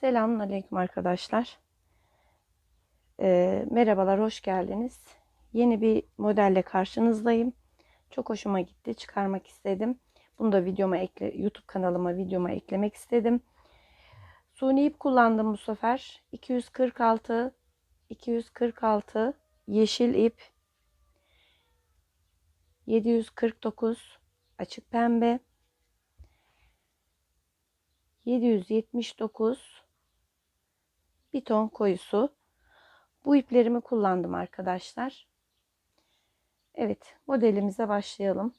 Selamünaleyküm arkadaşlar. Ee, merhabalar, hoş geldiniz. Yeni bir modelle karşınızdayım. Çok hoşuma gitti, çıkarmak istedim. Bunu da videoma ekle, YouTube kanalıma videoma eklemek istedim. Suni ip kullandım bu sefer. 246 246 yeşil ip 749 açık pembe 779 bir ton koyusu. Bu iplerimi kullandım arkadaşlar. Evet modelimize başlayalım.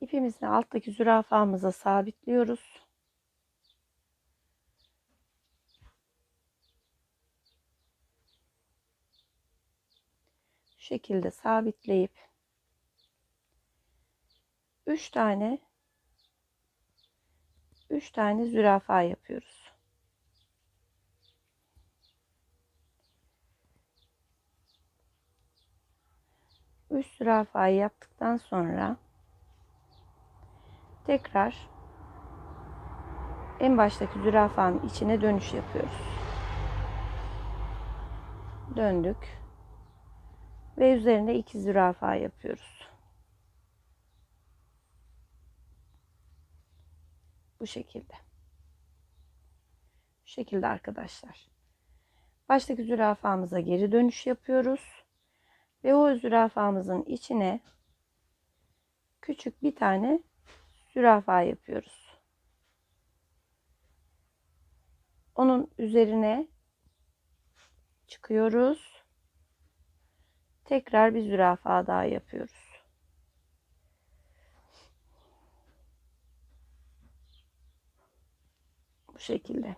İpimizi alttaki zürafamıza sabitliyoruz. Şu şekilde sabitleyip 3 tane 3 tane zürafa yapıyoruz. Üç zürafayı yaptıktan sonra tekrar en baştaki zürafanın içine dönüş yapıyoruz. Döndük ve üzerine iki zürafa yapıyoruz. Bu şekilde. Bu şekilde arkadaşlar. Baştaki zürafamıza geri dönüş yapıyoruz. Ve o zürafamızın içine küçük bir tane zürafa yapıyoruz. Onun üzerine çıkıyoruz. Tekrar bir zürafa daha yapıyoruz. Bu şekilde.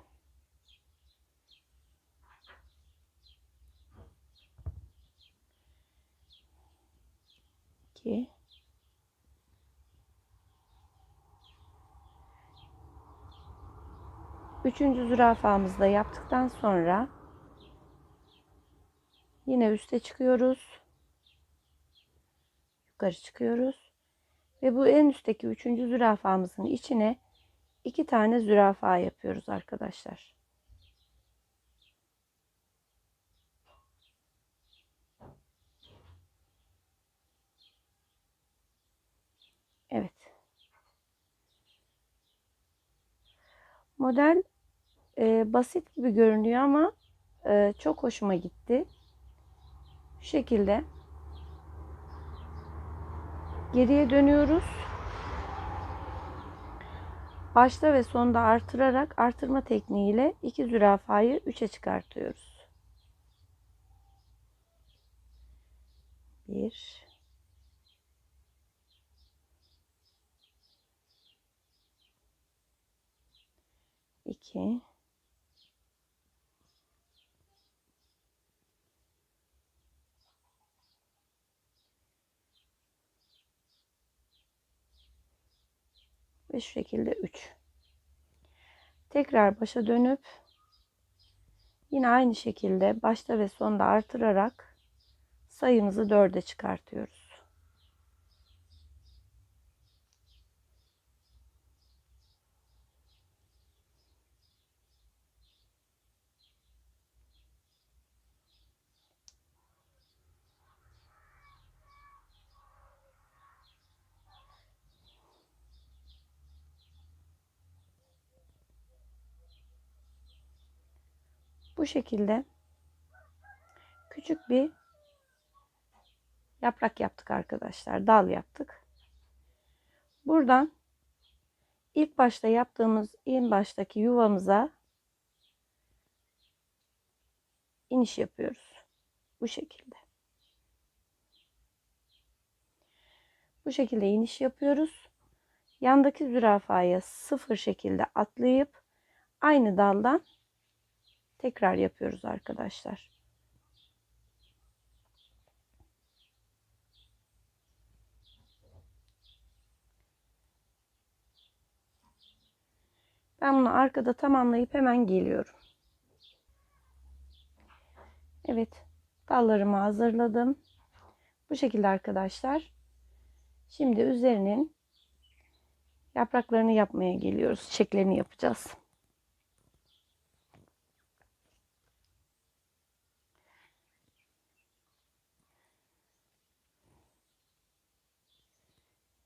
İki. Üçüncü zürafamızı da yaptıktan sonra yine üste çıkıyoruz. Yukarı çıkıyoruz. Ve bu en üstteki üçüncü zürafamızın içine iki tane zürafa yapıyoruz arkadaşlar. Evet. Model e, basit gibi görünüyor ama e, çok hoşuma gitti. Şu şekilde geriye dönüyoruz. Başta ve sonda artırarak artırma tekniğiyle iki zürafayı 3'e çıkartıyoruz. 1 2 ve şu şekilde 3. Tekrar başa dönüp yine aynı şekilde başta ve sonda artırarak sayımızı 4'e çıkartıyoruz. Bu şekilde küçük bir yaprak yaptık arkadaşlar. Dal yaptık. Buradan ilk başta yaptığımız en baştaki yuvamıza iniş yapıyoruz. Bu şekilde. Bu şekilde iniş yapıyoruz. Yandaki zürafaya sıfır şekilde atlayıp aynı daldan tekrar yapıyoruz arkadaşlar. Ben bunu arkada tamamlayıp hemen geliyorum. Evet, dallarımı hazırladım. Bu şekilde arkadaşlar. Şimdi üzerinin yapraklarını yapmaya geliyoruz. Çiçeklerini yapacağız.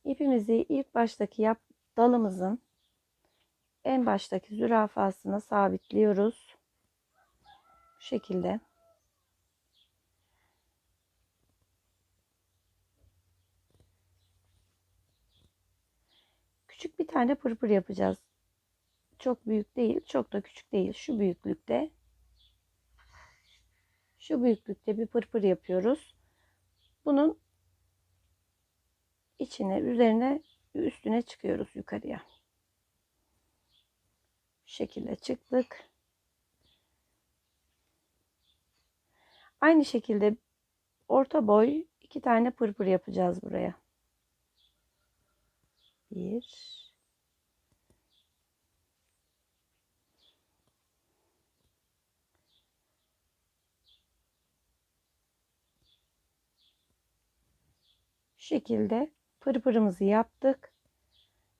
İpimizi ilk baştaki yap dalımızın en baştaki zürafasına sabitliyoruz. Bu şekilde. Küçük bir tane pırpır yapacağız. Çok büyük değil, çok da küçük değil. Şu büyüklükte. Şu büyüklükte bir pırpır yapıyoruz. Bunun içine, üzerine, üstüne çıkıyoruz yukarıya. Şu şekilde çıktık. Aynı şekilde orta boy iki tane pırpır yapacağız buraya. Bir. Şekilde pırpırımızı yaptık.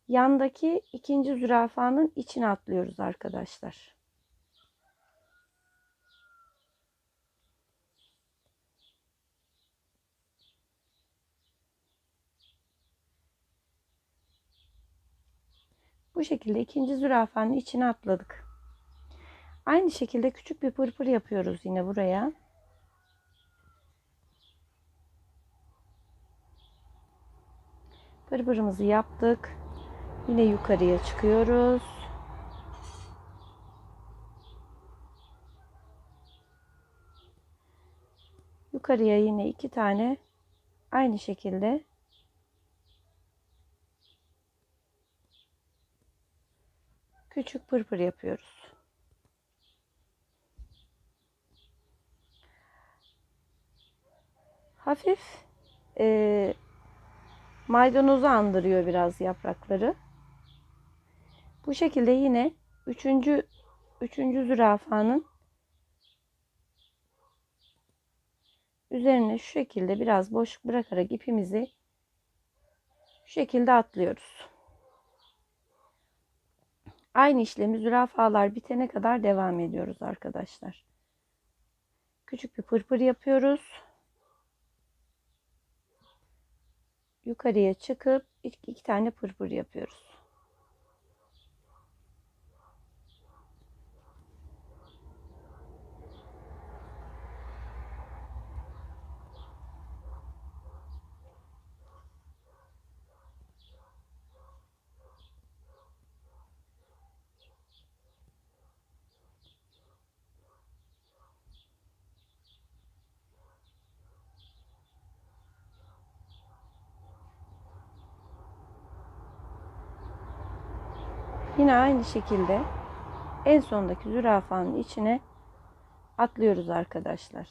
Yandaki ikinci zürafanın içine atlıyoruz arkadaşlar. Bu şekilde ikinci zürafanın içine atladık. Aynı şekilde küçük bir pırpır yapıyoruz yine buraya. Pırpırımızı yaptık. Yine yukarıya çıkıyoruz. Yukarıya yine iki tane aynı şekilde küçük pırpır yapıyoruz. Hafif e, maydanozu andırıyor biraz yaprakları. Bu şekilde yine üçüncü, üçüncü zürafanın üzerine şu şekilde biraz boşluk bırakarak ipimizi şu şekilde atlıyoruz. Aynı işlemi zürafalar bitene kadar devam ediyoruz arkadaşlar. Küçük bir pırpır yapıyoruz. Yukarıya çıkıp iki, tane pırpır yapıyoruz. Yine aynı şekilde en sondaki zürafanın içine atlıyoruz arkadaşlar.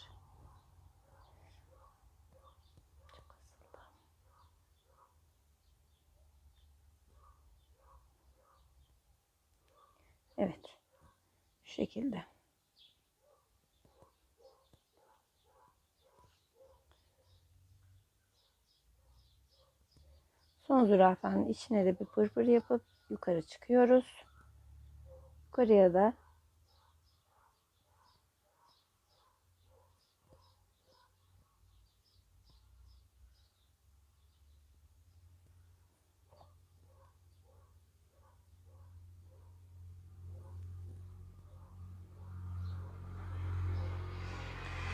Evet. Şu şekilde. Son zürafanın içine de bir pırpır yapıp yukarı çıkıyoruz. Yukarıya da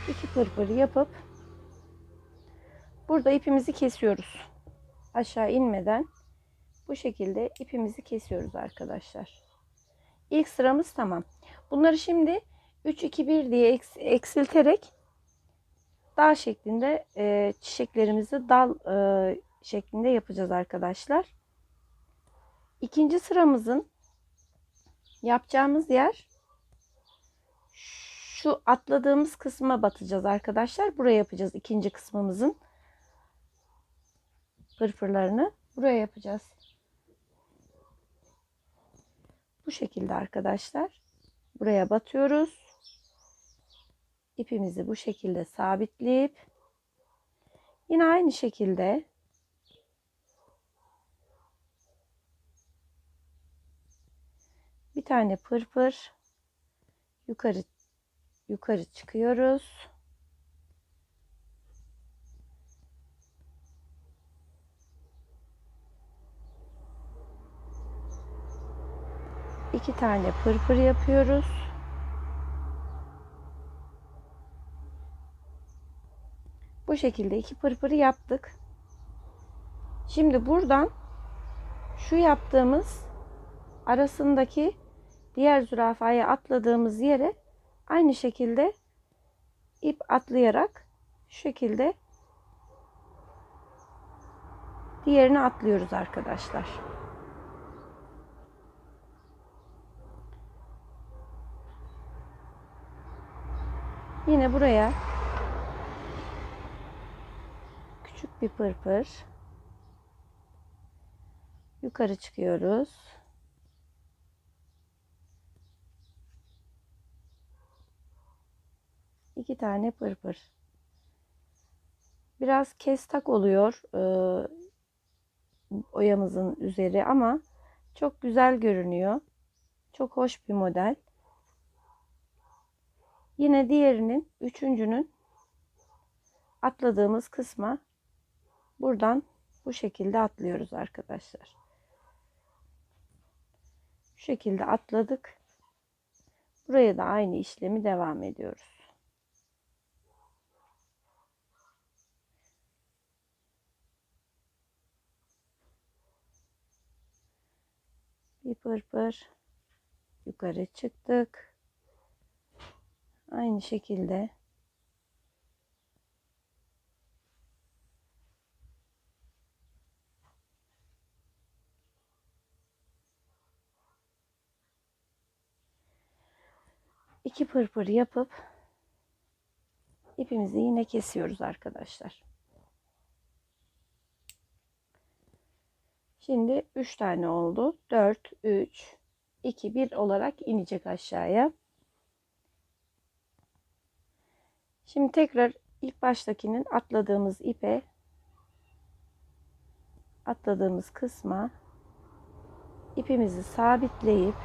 iki pırpır yapıp burada ipimizi kesiyoruz. Aşağı inmeden bu şekilde ipimizi kesiyoruz arkadaşlar. İlk sıramız tamam. Bunları şimdi 3 2 1 diye eksilterek dal şeklinde e, çiçeklerimizi dal e, şeklinde yapacağız arkadaşlar. İkinci sıramızın yapacağımız yer şu atladığımız kısma batacağız arkadaşlar. Buraya yapacağız ikinci kısmımızın fırfırlarını buraya yapacağız. Bu şekilde arkadaşlar. Buraya batıyoruz. İpimizi bu şekilde sabitleyip yine aynı şekilde bir tane pırpır yukarı yukarı çıkıyoruz. İki tane pırpır yapıyoruz. Bu şekilde iki pırpırı yaptık. Şimdi buradan şu yaptığımız arasındaki diğer zürafaya atladığımız yere aynı şekilde ip atlayarak şu şekilde diğerini atlıyoruz arkadaşlar. Yine buraya küçük bir pırpır yukarı çıkıyoruz. iki tane pırpır. Biraz kestak oluyor e, oyamızın üzeri ama çok güzel görünüyor. Çok hoş bir model. Yine diğerinin üçüncünün atladığımız kısma buradan bu şekilde atlıyoruz arkadaşlar. Bu şekilde atladık. Buraya da aynı işlemi devam ediyoruz. bir pırpır yukarı çıktık. Aynı şekilde iki pırpır yapıp ipimizi yine kesiyoruz arkadaşlar. Şimdi 3 tane oldu. 4, 3, 2, 1 olarak inecek aşağıya. Şimdi tekrar ilk baştakinin atladığımız ipe atladığımız kısma ipimizi sabitleyip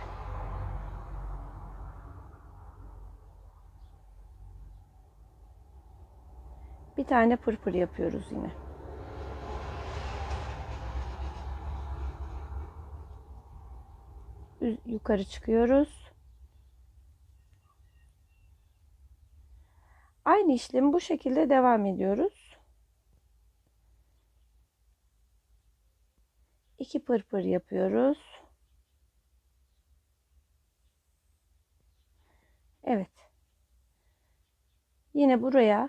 bir tane pırpır yapıyoruz yine. yukarı çıkıyoruz. Aynı işlemi bu şekilde devam ediyoruz. İki pırpır yapıyoruz. Evet. Yine buraya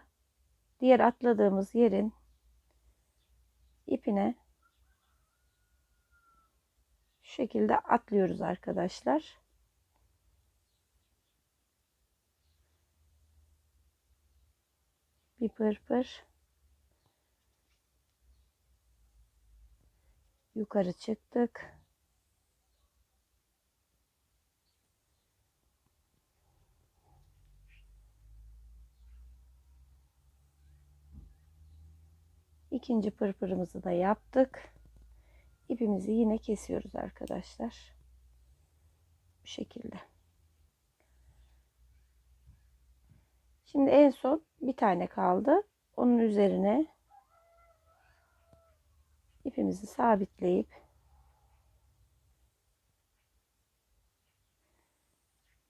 diğer atladığımız yerin ipine şekilde atlıyoruz arkadaşlar. Bir pırpır. Yukarı çıktık. İkinci pırpırımızı da yaptık ipimizi yine kesiyoruz arkadaşlar. Bu şekilde. Şimdi en son bir tane kaldı. Onun üzerine ipimizi sabitleyip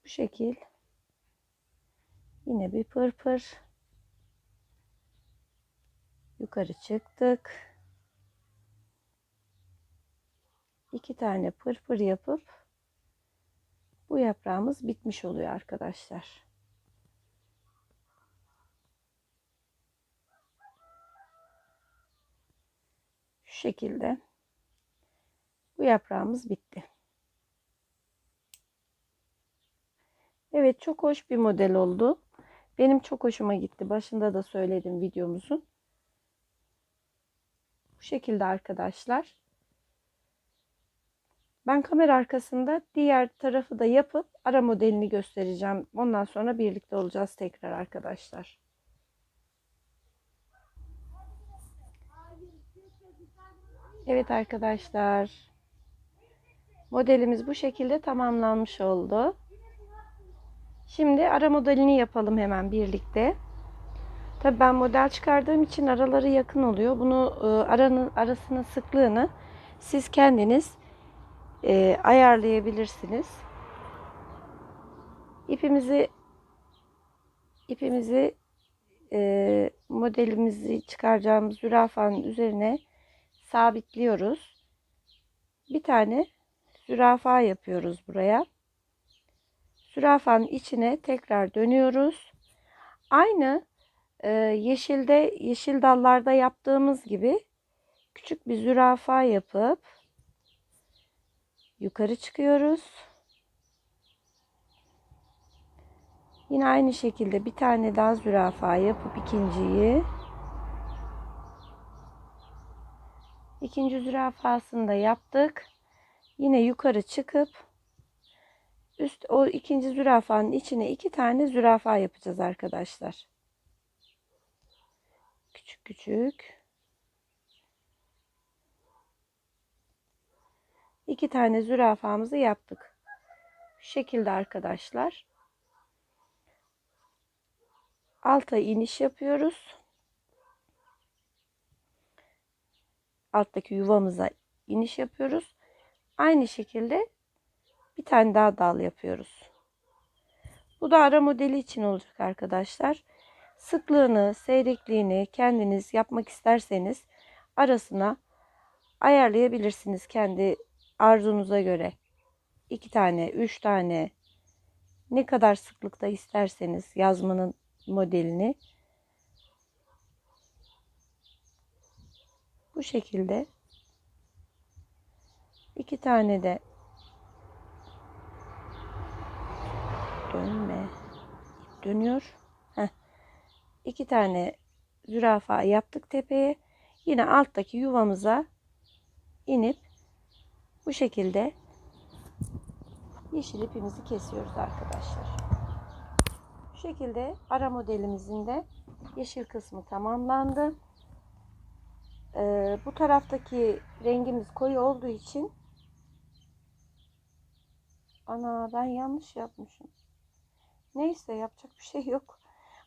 bu şekil yine bir pırpır yukarı çıktık. iki tane pırpır yapıp bu yaprağımız bitmiş oluyor arkadaşlar. Şekilde bu yaprağımız bitti. Evet çok hoş bir model oldu. Benim çok hoşuma gitti. Başında da söyledim videomuzun. Bu şekilde arkadaşlar. Ben kamera arkasında diğer tarafı da yapıp ara modelini göstereceğim. Ondan sonra birlikte olacağız tekrar arkadaşlar. Evet arkadaşlar. Modelimiz bu şekilde tamamlanmış oldu. Şimdi ara modelini yapalım hemen birlikte. Tabi ben model çıkardığım için araları yakın oluyor. Bunu e, aranın arasının sıklığını siz kendiniz e, ayarlayabilirsiniz. İpimizi ipimizi e, modelimizi çıkaracağımız zürafanın üzerine sabitliyoruz. Bir tane zürafa yapıyoruz buraya. Zürafanın içine tekrar dönüyoruz. Aynı e, yeşilde yeşil dallarda yaptığımız gibi küçük bir zürafa yapıp yukarı çıkıyoruz. Yine aynı şekilde bir tane daha zürafa yapıp ikinciyi ikinci zürafasını da yaptık. Yine yukarı çıkıp üst o ikinci zürafanın içine iki tane zürafa yapacağız arkadaşlar. Küçük küçük. iki tane zürafamızı yaptık. Şu şekilde arkadaşlar. Alta iniş yapıyoruz. Alttaki yuvamıza iniş yapıyoruz. Aynı şekilde bir tane daha dal yapıyoruz. Bu da ara modeli için olacak arkadaşlar. Sıklığını, seyrekliğini kendiniz yapmak isterseniz arasına ayarlayabilirsiniz kendi arzunuza göre. 2 tane, 3 tane ne kadar sıklıkta isterseniz yazmanın modelini bu şekilde iki tane de dönme dönüyor. Heh. iki tane zürafa yaptık tepeye. Yine alttaki yuvamıza inip bu şekilde yeşil ipimizi kesiyoruz arkadaşlar. Bu şekilde ara modelimizin de yeşil kısmı tamamlandı. Ee, bu taraftaki rengimiz koyu olduğu için ana ben yanlış yapmışım. Neyse yapacak bir şey yok.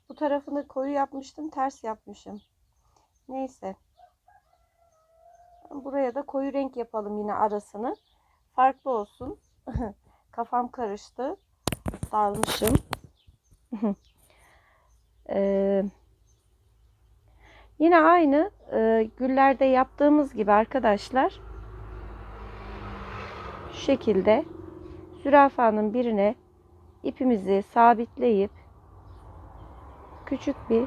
Bu tarafını koyu yapmıştım ters yapmışım. Neyse. Buraya da koyu renk yapalım yine arasını. Farklı olsun. Kafam karıştı. Dalmışım. ee, yine aynı e, güllerde yaptığımız gibi arkadaşlar. Şu şekilde zürafanın birine ipimizi sabitleyip küçük bir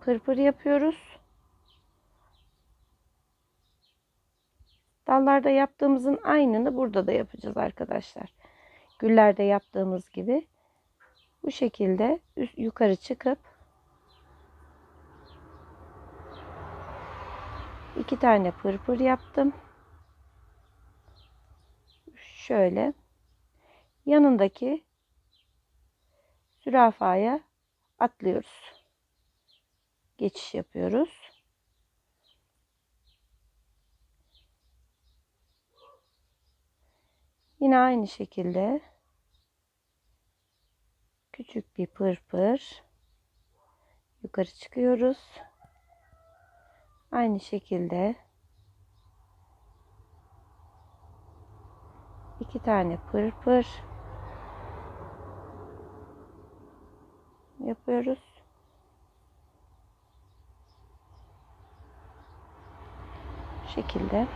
pırpır yapıyoruz. Dallarda yaptığımızın aynını burada da yapacağız arkadaşlar. Güllerde yaptığımız gibi bu şekilde yukarı çıkıp iki tane pırpır yaptım. Şöyle yanındaki zürafaya atlıyoruz. Geçiş yapıyoruz. Yine aynı şekilde küçük bir pırpır yukarı çıkıyoruz. Aynı şekilde iki tane pırpır yapıyoruz. Bu şekilde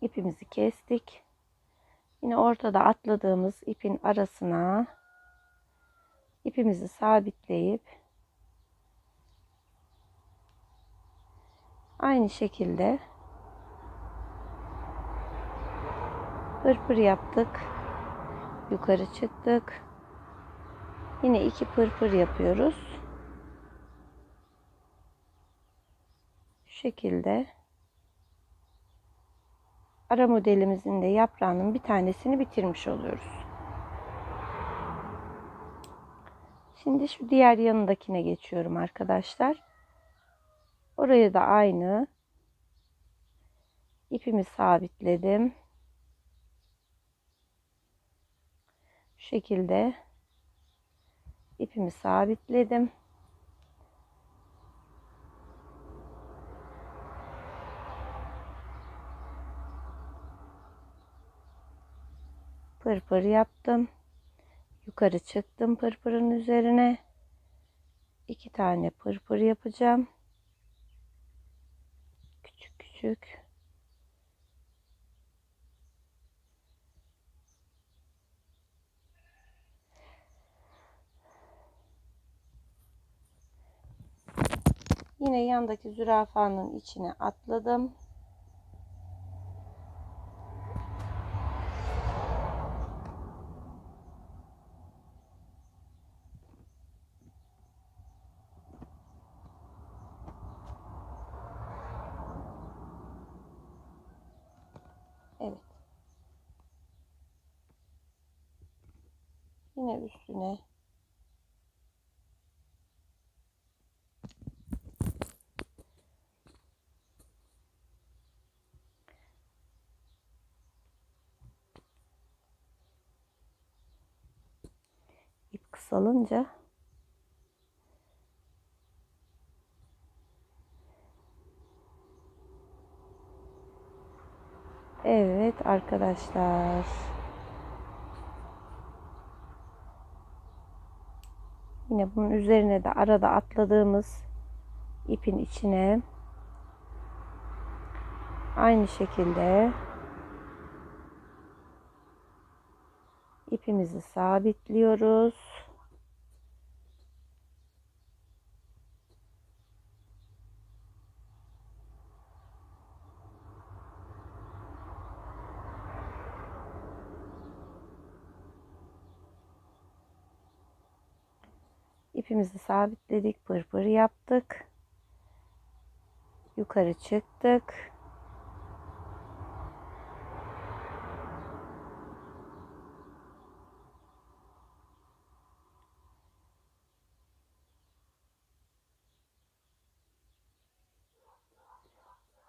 ipimizi kestik. Yine ortada atladığımız ipin arasına ipimizi sabitleyip aynı şekilde pırpır yaptık. Yukarı çıktık. Yine iki pırpır yapıyoruz. Şu şekilde ara modelimizin de yaprağının bir tanesini bitirmiş oluyoruz. Şimdi şu diğer yanındakine geçiyorum arkadaşlar. Oraya da aynı ipimi sabitledim. Şu şekilde ipimi sabitledim. Pırpır yaptım. Yukarı çıktım pırpırın üzerine. İki tane pırpır yapacağım. Küçük. Yine yandaki zürafanın içine atladım. Yine üstüne ip kısalınca Evet arkadaşlar. Yine bunun üzerine de arada atladığımız ipin içine aynı şekilde ipimizi sabitliyoruz. İpimizi sabitledik, pırpır yaptık. Yukarı çıktık.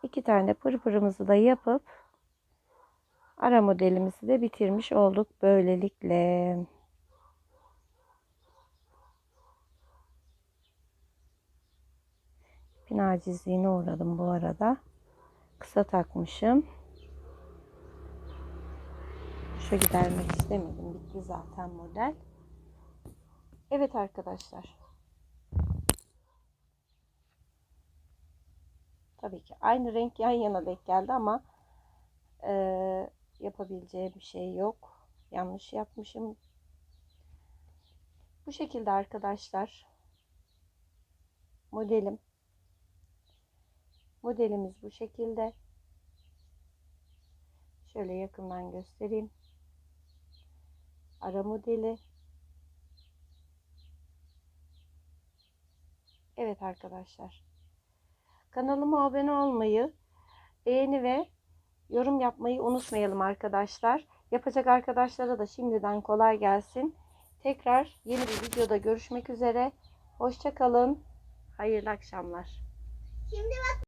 İki tane pırpırımızı da yapıp ara modelimizi de bitirmiş olduk böylelikle. Bir acizliğine uğradım bu arada. Kısa takmışım. Şu gidermek istemedim. Bitti zaten model. Evet arkadaşlar. Tabii ki aynı renk yan yana denk geldi ama e, yapabileceğim bir şey yok. Yanlış yapmışım. Bu şekilde arkadaşlar. Modelim. Modelimiz bu şekilde. Şöyle yakından göstereyim. Ara modeli. Evet arkadaşlar. Kanalıma abone olmayı, beğeni ve yorum yapmayı unutmayalım arkadaşlar. Yapacak arkadaşlara da şimdiden kolay gelsin. Tekrar yeni bir videoda görüşmek üzere. Hoşçakalın. Hayırlı akşamlar. Şimdi bak